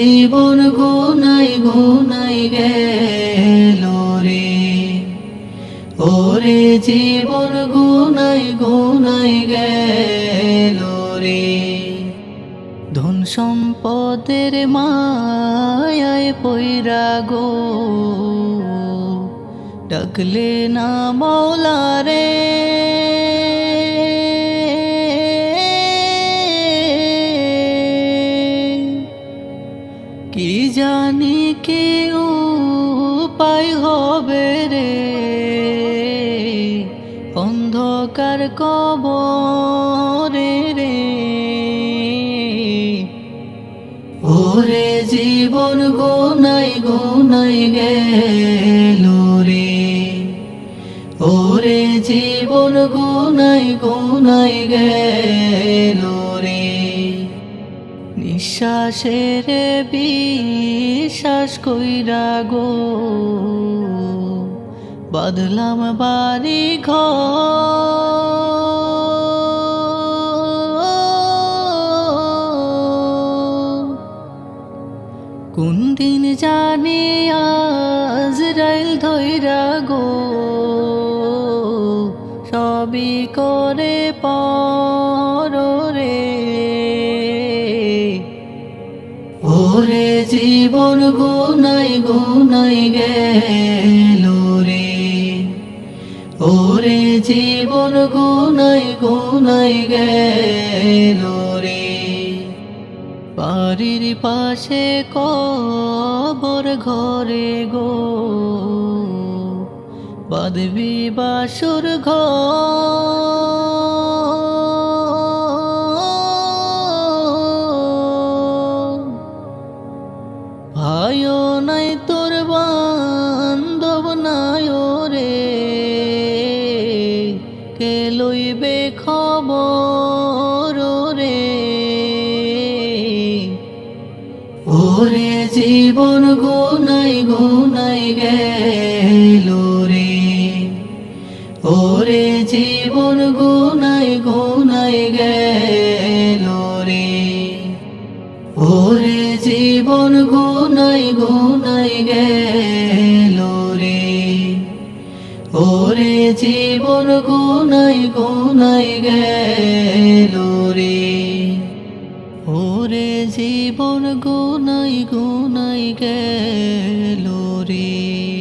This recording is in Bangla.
জীবন গুনাই গুনাই গেল রে। ওরে জীবন গুনাই গুনাই গেল রে। ধন সম্পদের মায়ায় পৈরা গো। ডাকলে না মৌলা রে। জানি কি উপায় হবে রে। অন্ধকার কবরে রে। ওরে জীবন গোনাই গোনাই গেল রে। ওরে জীবন গোনাই গোনাই গেল রে। নিঃশ্বাসের বিশ্বাস কইরা গো। বাদলাম বাড়ি কোন দিন জানি আজরাইল ধৈরা গো। সবই করে পর। জীবন গুনাই গুনাই গেল রে। ওরে জীবন গুনাই গুনাই গেল রে। বাড়ির পাশে কবর ঘরে গো। বাদবি বাসুর ঘর। ওরে জীবন গুনাই গুনাই গেল রে। ওরে জীবন গুনাই গুনাই গেল রে। ওরে জীবন গুনাই গুনাই গেল রে। ওরে জীবন গুনাই গুনাই গেল ওরে জীবন গোনাই গোনাই গেল রে।